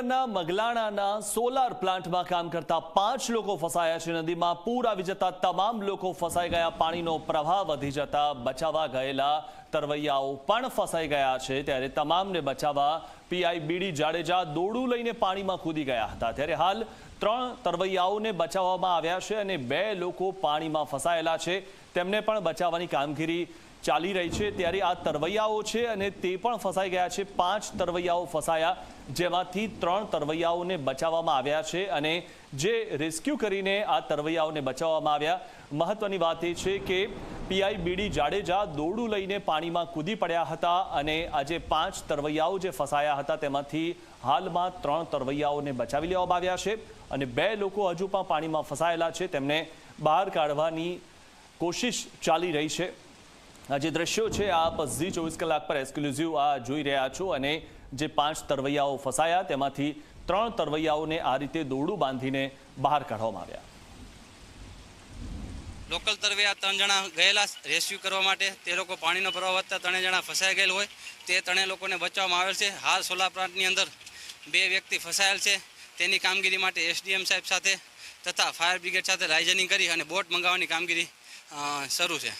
સુરેન્દ્રનગરના મગલાણાના સોલાર પ્લાન્ટમાં કામ કરતા પાંચ લોકો ફસાયા છે. નદીમાં પૂર આવી જતા તમામ લોકો ફસાઈ ગયા. પાણીનો પ્રવાહ વધી જતા બચાવવા ગયેલા તરવૈયાઓ પણ ફસાઈ ગયા છે. ત્યારે તમામને બચાવવા પીઆઈ બીડી જાડેજા દોડું લઈને પાણીમાં કૂદી ગયા હતા. ત્યારે હાલ ત્રણ તરવૈયાઓને બચાવવામાં આવ્યા છે અને બે લોકો પાણીમાં ફસાયેલા છે. તેમને પણ બચાવવાની કામગીરી ચાલી રહી છે. ત્યારે આ તરવૈયાઓ છે અને તે પણ ફસાઈ ગયા છે. પાંચ તરવૈયાઓ ફસાયા જેમાંથી ત્રણ તરવૈયાઓને બચાવવામાં આવ્યા છે અને જે રેસ્ક્યુ કરીને આ તરવૈયાઓને બચાવવામાં આવ્યા. મહત્વની વાત એ છે કે પીઆઈ બીડી જાડેજા દોરડું લઈને પાણીમાં કૂદી પડ્યા હતા અને આજે પાંચ તરવૈયાઓ જે ફસાયા હતા તેમાંથી હાલમાં ત્રણ તરવૈયાઓને બચાવી લેવામાં આવ્યા છે અને બે લોકો હજુ પણ પાણીમાં ફસાયેલા છે. તેમને બહાર કાઢવાની કોશિશ ચાલી રહી છે. જે દ્રશ્યો છે, આપ ઝી ચોવીસ કલાક પર એક્સક્લુઝિવ આ જોઈ રહ્યા છો અને જે પાંચ તરવૈયાઓ ફસાયા, તેમાંથી ત્રણ તરવૈયાઓને આ રીતે દોરડું બાંધીને બહાર કાઢવામાં આવ્યા. લોકલ તરવૈયા ત્રણ જણા ગયેલા રેસ્ક્યુ કરવા માટે. તે લોકો પાણીનો પ્રવાહ વધતા ત્રણેય જણા ફસાઈ ગયેલ હોય. તે ત્રણેય લોકોને બચાવવામાં આવેલ છે. હાલ સોલા પ્લાન્ટની અંદર બે વ્યક્તિ ફસાયેલ છે. તેની કામગીરી માટે એસડીએમ સાહેબ સાથે તથા ફાયર બ્રિગેડ સાથે રાઇઝનિંગ કરી અને બોટ મંગાવવાની કામગીરી શરૂ છે.